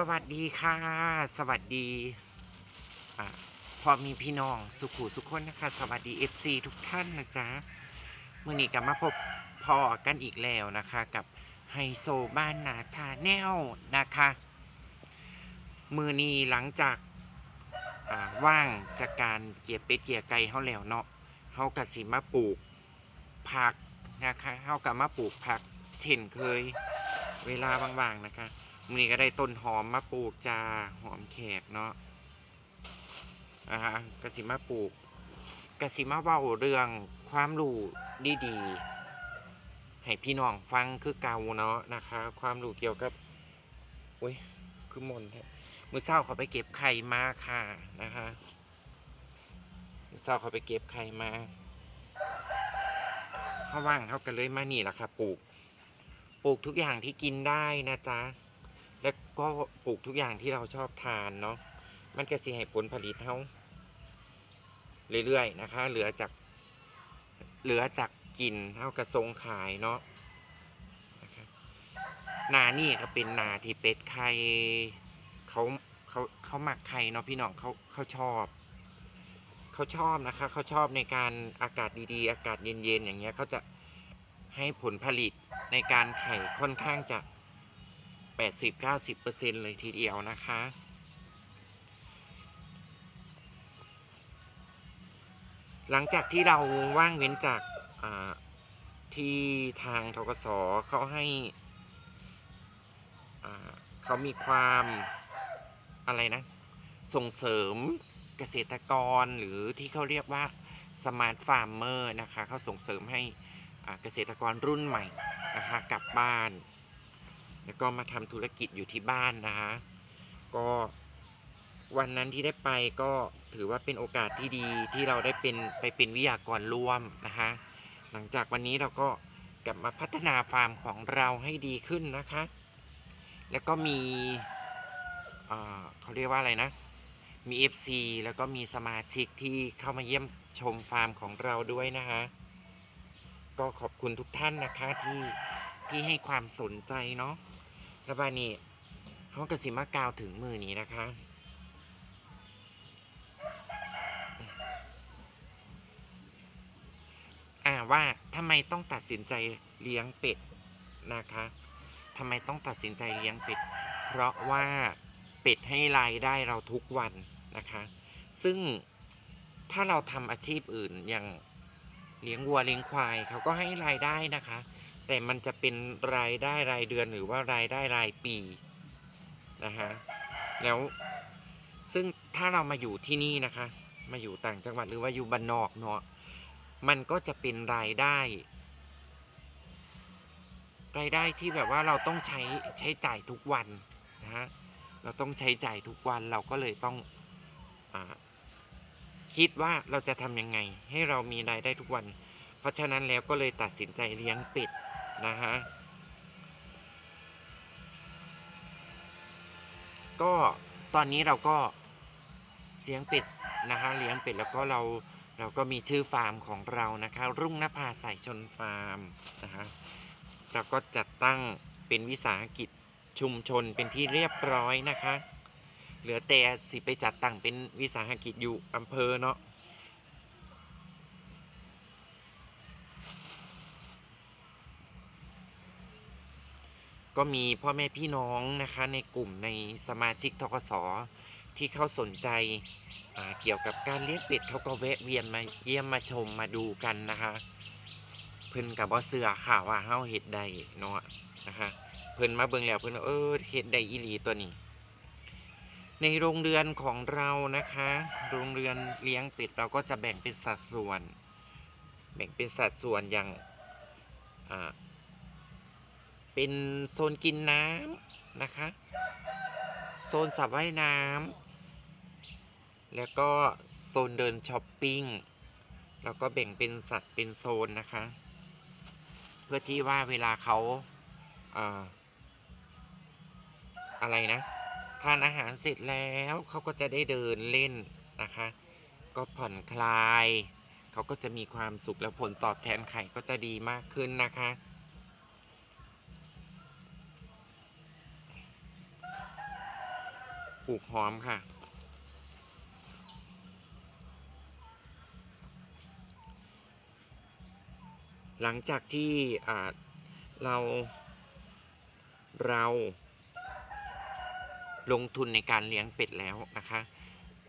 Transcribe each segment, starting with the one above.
สวัสดีค่ะ สวัสดีอพอมีพี่น้องสุขุสุขคนนะคะ สวัสดี FC ทุกท่านนะจ๊ะมื่อนี้กลับมาพบพอกันอีกแล้วนะคะ กับไฮโซบ้านนาชาแนลนะคะ มือนี้หลังจากว่างจากการเกียเป็ดเกียไก่เขาแล้วเนาะเขากสิมาปลูกผักนะคะเขากับมาปลูกผักเช่นเคย เวลาว่างๆนะคะ มีก็ได้ต้นหอมมาปลูกจ้าหอมแขกเนาะอ่าฮะกสิมาปลูกกสิมาเว้าเรื่องความรู้ดีๆให้พี่น้องฟังคือเก่าเนาะนะคะ ความรู้เกี่ยวกับโอ้ยคือมนแท้มือเศร้าเขาไปเก็บไข่มาค่ะนะคะมือเศร้าเขาไปเก็บไข่มาเขาว่างเขากันเลยมานี่แหละค่ะปลูก ปลูกทุกอย่างที่กินได้นะจ๊ะ ก็ปลูกทุกอย่างที่เราชอบทานเนาะมันก็สิให้ผลผลิตเท่าเรื่อยๆนะคะ เหลือจากเหลือจากกินเท่ากระทรงขายเนาะนะคะนานี่ก็เป็นนาที่เป็ดไข่เขาเขาเขาหมักไข่เนาะพี่น้องเขาเขาชอบ เขาชอบนะคะเขาชอบในการอากาศดีๆ อากาศเย็นๆอย่างเงี้ยเขาจะให้ผลผลิตในการไข่ค่อนข้างจะ 80-90%เลยทีเดียวนะคะ หลังจากที่เราว่างเว้นจากที่ทางทกสเขาให้เขามีความอะไรนะ ส่งเสริมเกษตรกรหรือที่เขาเรียกว่าสมาร์ทฟาร์มเมอร์นะคะเขาส่งเสริมให้เกษตรกรรุ่นใหม่นะคะกลับบ้าน แล้วก็มาทำธุรกิจอยู่ที่บ้านนะคะก็วันนั้นที่ได้ไปก็ถือว่าเป็นโอกาสที่ดีที่เราได้เป็นไปเป็นวิทยากรร่วมนะคะ หลังจากวันนี้เราก็กลับมาพัฒนาฟาร์มของเราให้ดีขึ้นนะคะ แล้วก็มีเขาเรียกว่าอะไรนะ มี FC แล้วก็มีสมาชิกที่เข้ามาเยี่ยมชมฟาร์มของเราด้วยนะคะก็ขอบคุณทุกท่านนะคะที่ที่ให้ความสนใจเนาะ แล้วบานี้เขากระสิมากาวถึงมือนี้นะคะอ่าว่าทำไมต้องตัดสินใจเลี้ยงเป็ดนะคะทำไมต้องตัดสินใจเลี้ยงเป็ด เพราะว่าเป็ดให้รายได้เราทุกวันนะคะ ซึ่งถ้าเราทำอาชีพอื่นอย่างเลี้ยงวัวเลี้ยงควายเขาก็ให้รายได้นะคะ แต่มันจะเป็นรายได้รายเดือนหรือว่ารายได้รายปีนะคะแล้วซึ่งถ้าเรามาอยู่ที่นี่นะคะ มาอยู่ต่างจังหวัดหรือว่าอยู่บ้านนอกเนาะมันก็จะเป็นรายได้ รายได้ที่แบบว่าเราต้องใช้ใช้จ่ายทุกวันนะฮะเราต้องใช้จ่ายทุกวันเราก็เลยต้องอคิดว่าเราจะทำยังไง ให้เรามีรายได้ทุกวัน ราะฉะนั้นแล้วก็เลยตัดสินใจเลี้ยงเป็ดนะฮะก็ตอนนี้เราก็เลี้ยงเป็ดนะฮะเลี้ยงเป็ดแล้วก็เราเราก็มีชื่อฟาร์มของเรานะคะ รุ่งนภาสายชนฟาร์มนะฮะเราก็จัดตั้งเป็นวิสาหกิจชุมชนเป็นที่เรียบร้อยนะคะ เหลือแต่สิไปจัดตั้งเป็นวิสาหกิจอยู่อำเภอเนาะ ก็มีพ่อแม่พี่น้องนะคะในกลุ่มในสมาชิกทกสที่เขาสนใจเกี่ยวกับการเลี้ยงเป็ดเขาก็แวะเวียนมาเยี่ยมมาชมมาดูกันนะคะเพิ่นกับบ่เสือข่าวว่าเฮาเฮ็ดได้เนาะนะคะเพิ่นมาเบิ่งแล้วเพิ่นเออเฮ็ดได้อีหลีตัวนี้ ในโรงเรือนของเรานะคะ โรงเรือนเลี้ยงเป็ดเราก็จะแบ่งเป็นสัดส่วน แบ่งเป็นสัดส่วนอย่างอ่า เป็นโซนกินน้ำนะคะ โซนสระว่ายน้ำแล้วก็โซนเดินช้อปปิ้งแล้วก็แบ่งเป็นสัตว์เป็นโซนนะคะ เพื่อที่ว่าเวลาเขาอาอะไรนะทานอาหารเสร็จแล้วเขาก็จะได้เดินเล่นนะคะ ก็ผ่อนคลาย เขาก็จะมีความสุขและผลตอบแทนไข่ก็จะดีมากขึ้นนะคะ ปลูกหอมค่ะหลังจากที่เราเราลงทุนในการเลี้ยงเป็ดแล้วนะคะ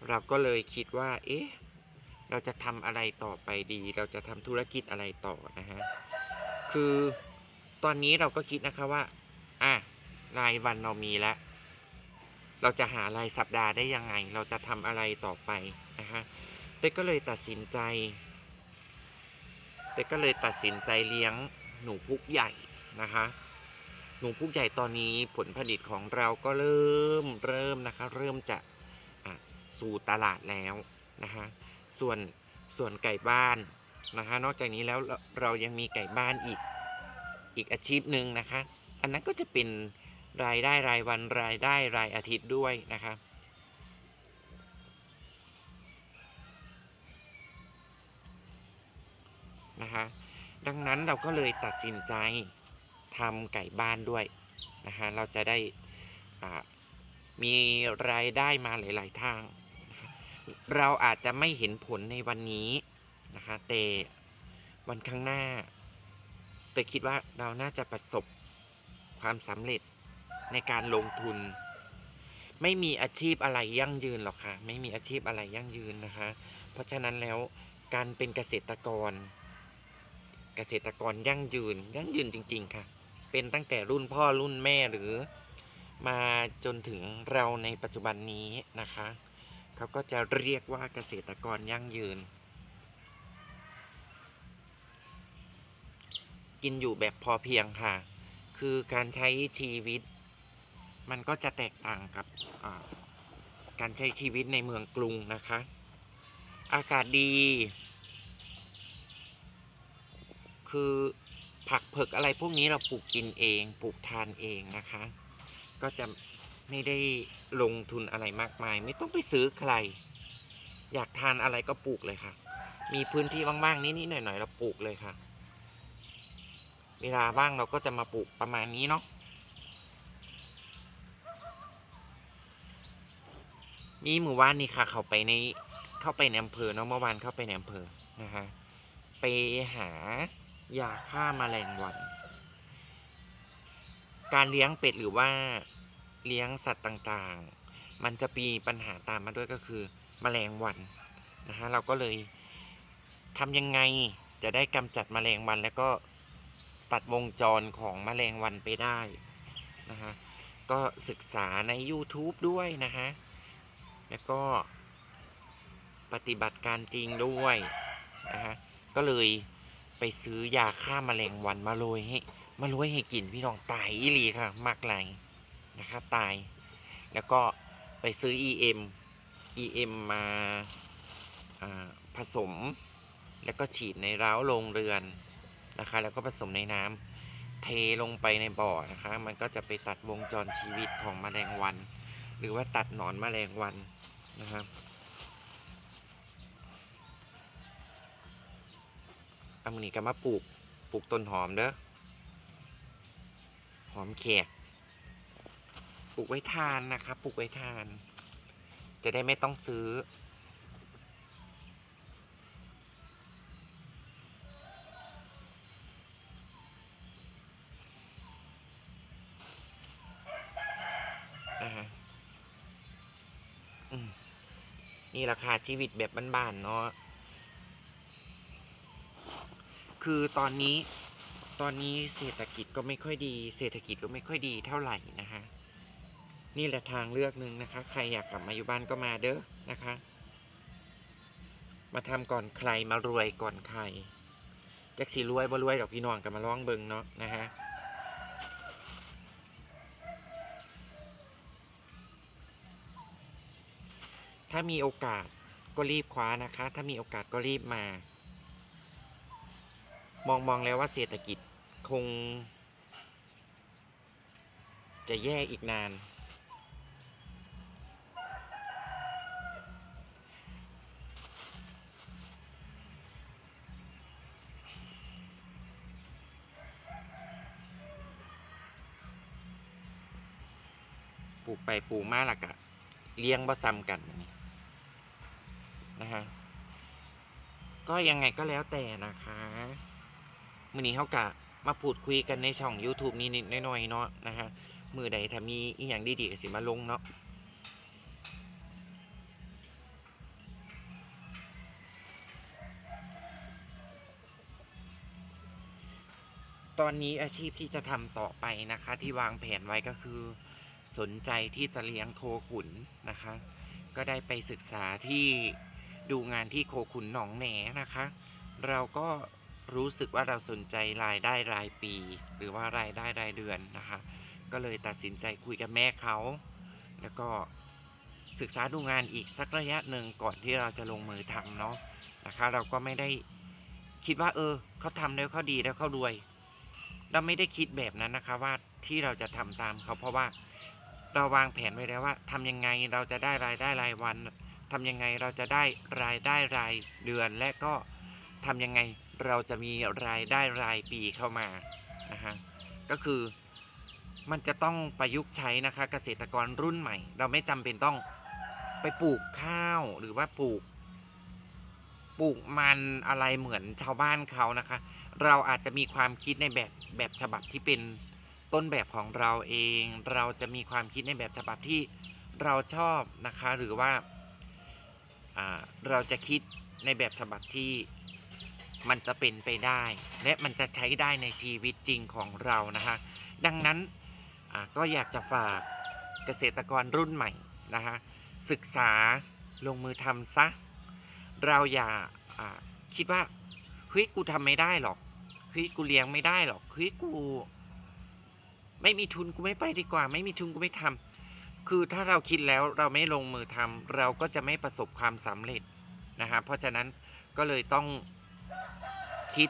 เราก็เลยคิดว่า เอ๊ะ เราจะทำอะไรต่อไปดี เราจะทำธุรกิจอะไรต่อนะฮะ คือตอนนี้เราก็คิดนะคะว่า อะรายวันเรามีแล้ว เราจะหารายสัปดาห์ได้ยังไง เราจะทำอะไรต่อไปนะคะเต้ก็เลยตัดสินใจเต้ก็เลยตัดสินใจเลี้ยงหนูพุกใหญ่นะคะหนูพุกใหญ่ตอนนี้ผลผลิตของเราก็เริ่มเริ่มนะคะ เริ่มจะะสู่ตลาดแล้วนะคะส่วนส่วนไก่บ้านนะคะนอกจากนี้แล้วเราเรายังมีไก่บ้านอีกอีกอาชีพหนึ่งนะคะ อันนั้นก็จะเป็น รายได้รายวันรายได้รายอาทิตย์ด้วยนะคะนะคะดังนั้นเราก็เลยตัดสินใจทำไก่บ้านด้วยนะคะเราจะได้มีรายได้มาหลาย ๆ ทาง เราอาจจะไม่เห็นผลในวันนี้นะคะแต่วันข้างหน้าแต่คิดว่าเราน่าจะประสบความสำเร็จ ในการลงทุน ไม่มีอาชีพอะไรยั่งยืนหรอกค่ะไม่มีอาชีพอะไรยั่งยืนนะคะ เพราะฉะนั้นแล้วการเป็นเกษตรกร เกษตรกรยั่งยืน ยั่งยืนจริง ๆ ค่ะ เป็นตั้งแต่รุ่นพ่อรุ่นแม่หรือ มาจนถึงเราในปัจจุบันนี้นะคะเขาก็จะเรียกว่าเกษตรกรยั่งยืน กินอยู่แบบพอเพียงค่ะ คือการใช้ชีวิต มันก็จะแตกต่างกับการใช้ชีวิตในเมืองกรุงนะคะ อากาศดี คือผักเผือกอะไรพวกนี้เราปลูกกินเองปลูกทานเองนะคะ ก็จะไม่ได้ลงทุนอะไรมากมาย ไม่ต้องไปซื้อใคร อยากทานอะไรก็ปลูกเลยค่ะ มีพื้นที่ว่างๆนิดๆหน่อยๆเราปลูกเลยค่ะ เวลาว่างเราก็จะมาปลูกประมาณนี้เนาะ มีหมู่บ้านนี่ค่ะ เขาไปในเข้าไปในอำเภอเนาะเมื่อวานเข้าไปในอำเภอนะคะไปหายาฆ่ามาแมลงวัน การเลี้ยงเป็ดหรือว่าเลี้ยงสัตว์ต่างๆ มันจะมีปัญหาตามมาด้วยก็คือแมลงวันนะคะเราก็เลยทำยังไงจะได้กำจัดแมลงวันแล้วก็ตัดวงจรของแมลงวันไปได้นะคะก็ศึกษาใน YouTube ด้วยนะคะ แล้วก็ปฏิบัติการจริงด้วยนะฮะก็เลยไปซื้อยาฆ่าแมลงวันมาโรยให้มาโรยให้กินพี่น้องตายอีหลีค่ะมากไรนะครับตาย แล้วก็ไปซื้อ EM EM มาอ่าผสม แล้วก็ฉีดในร้าวโรงเรือนนะคะ แล้วก็ผสมในน้ำเทลงไปในบ่อนะคะ มันก็จะไปตัดวงจรชีวิตของแมลงวัน หรือว่าตัดหนอนแมลงวันนะครับ เอามือนี้ก็มาปลูก ปลูกต้นหอมเด้อ หอมแขก ปลูกไว้ทานนะครับ ปลูกไว้ทาน จะได้ไม่ต้องซื้อ ราคาชีวิตแบบบ้านๆเนาะคือตอนนี้ตอนนี้เศรษฐกิจก็ไม่ค่อยดี เศรษฐกิจก็ไม่ค่อยดีเท่าไหร่นะคะนี่แหละทางเลือกหนึ่งนะคะ ใครอยากกลับมาอยู่บ้านก็มาเด้อนะคะ มาทำก่อนใครมารวยก่อนใครจักสีรวยบ่รวยดอกพี่น้องกันมาร้องเบิงเนาะนะฮะ ถ้ามีโอกาสก็รีบคว้านะคะ ถ้ามีโอกาสก็รีบมา มองมองแล้วว่าเศรษฐกิจคง จะแย่อีกนาน ปลูกไปปลูกมาละกะเลี้ยงบ่ซ้ำกัน นะฮะก็ยังไงก็แล้วแต่นะคะมือนี้เฮากะมาพูดคุยกันในช่อง YouTube นิดหน่อยๆเนาะนะฮะมือใดถ้ามีอีหยังดีๆก็สิมาลงเนาะตอนนี้อาชีพที่จะทำต่อไปนะคะ ที่วางแผนไว้ก็คือ สนใจที่จะเลี้ยงโคขุนนะคะ ก็ได้ไปศึกษาที่ ดูงานที่โคขุนหนองแหนนะคะ เราก็รู้สึกว่าเราสนใจรายได้รายปี หรือว่ารายได้รายเดือนนะคะ ก็เลยตัดสินใจคุยกับแม่เขา แล้วก็ศึกษาดูงานอีกสักระยะหนึ่งก่อนที่เราจะลงมือทำเนาะนะคะ เราก็ไม่ได้คิดว่าเออเขาทำแล้วเขาดีแล้วเขารวย เราไม่ได้คิดแบบนั้นนะคะว่าที่เราจะทำตามเขาเพราะว่าเราวางแผนไว้แล้วว่าทำยังไงเราจะได้รายได้รายวัน ทำยังไงเราจะได้รายได้รายเดือน และก็ทำยังไงเราจะมีรายได้รายปีเข้ามานะฮะก็คือมันจะต้องประยุกต์ใช้นะคะเกษตรกรรุ่นใหม่ เราไม่จำเป็นต้องไปปลูกข้าวหรือว่าปลูก ปลูกมันอะไรเหมือนชาวบ้านเขานะคะ เราอาจจะมีความคิดในแบบแบบฉบับที่เป็นต้นแบบของเราเอง เราจะมีความคิดในแบบฉบับที่เราชอบนะคะ หรือว่าอ่า เราจะคิดในแบบฉบับที่มันจะเป็นไปได้ และมันจะใช้ได้ในชีวิตจริงของเรานะคะดังนั้นก็อยากจะฝากเกษตรกรรุ่นใหม่นะคะศึกษาลงมือทำซะ เราอย่าคิดว่าเฮ้ยกูทำไม่ได้หรอกเฮ้ยกูเลี้ยงไม่ได้หรอกเฮ้ยกู ไม่มีทุนกูไม่ไปดีกว่า ไม่มีทุนกูไม่ทำ คือถ้าเราคิดแล้วเราไม่ลงมือทำเราก็จะไม่ประสบความสำเร็จนะคะเพราะฉะนั้นก็เลยต้องคิด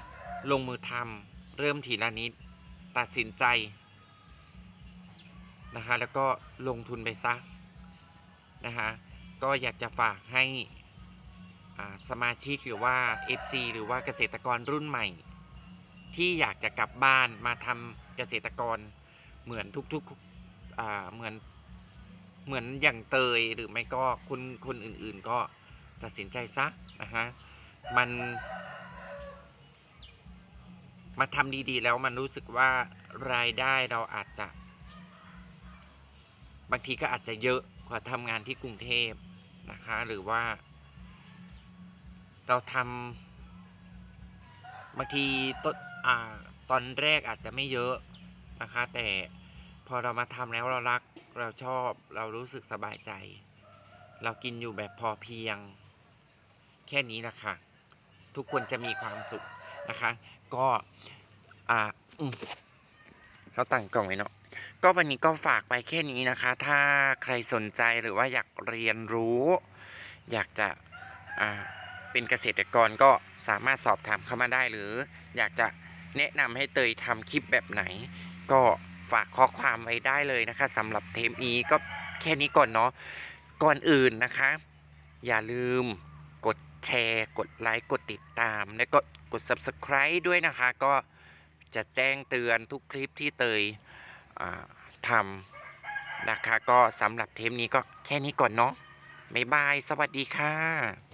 ลงมือทำเริ่มทีละนิดตัดสินใจนะคะแล้วก็ลงทุนไปซะนะคะก็อยากจะฝากให้สมาชิกหรือว่า FC หรือว่าเกษตรกรรุ่นใหม่ ที่อยากจะกลับบ้านมาทำเกษตรกรเหมือนทุกๆเหมือน เหมือนอย่างเตยหรือไม่ก็คนคนอื่นๆก็ตัดสินใจซะนะฮะมันมาทำดีๆ แล้วมันรู้สึกว่ารายได้เราอาจจะ บางทีก็อาจจะเยอะกว่าทำงานที่กรุงเทพนะคะ หรือว่า เราทำบางทีต้นอ่าตอนแรกอาจจะไม่เยอะนะคะ แต่ พอเรามาทำแล้วเรารัก เราชอบ เรารู้สึกสบายใจ เรากินอยู่แบบพอเพียง แค่นี้แหละค่ะ ทุกคนจะมีความสุขนะคะ ก็อ่าอืมเขาตั้งกล่องไว้เนาะก็วันนี้ก็ฝากไปแค่นี้นะคะ ถ้าใครสนใจหรือว่าอยากเรียนรู้ อยากจะอ่าเป็นเกษตรกรก็สามารถสอบถามเข้ามาได้หรือ อยากจะแนะนำให้เตยทำคลิปแบบไหน ก็ ฝากข้อความไว้ได้เลยนะคะสำหรับเทปนี้ก็แค่นี้ก่อนเนาะก่อนอื่นนะคะ อย่าลืมกดแชร์ กดไลค์ กดติดตาม และก็กด subscribe ด้วยนะคะ ก็จะแจ้งเตือนทุกคลิปที่เตยทำนะคะ ก็สำหรับเทปนี้ก็แค่นี้ก่อนเนาะบ๊ายบาย สวัสดีค่ะ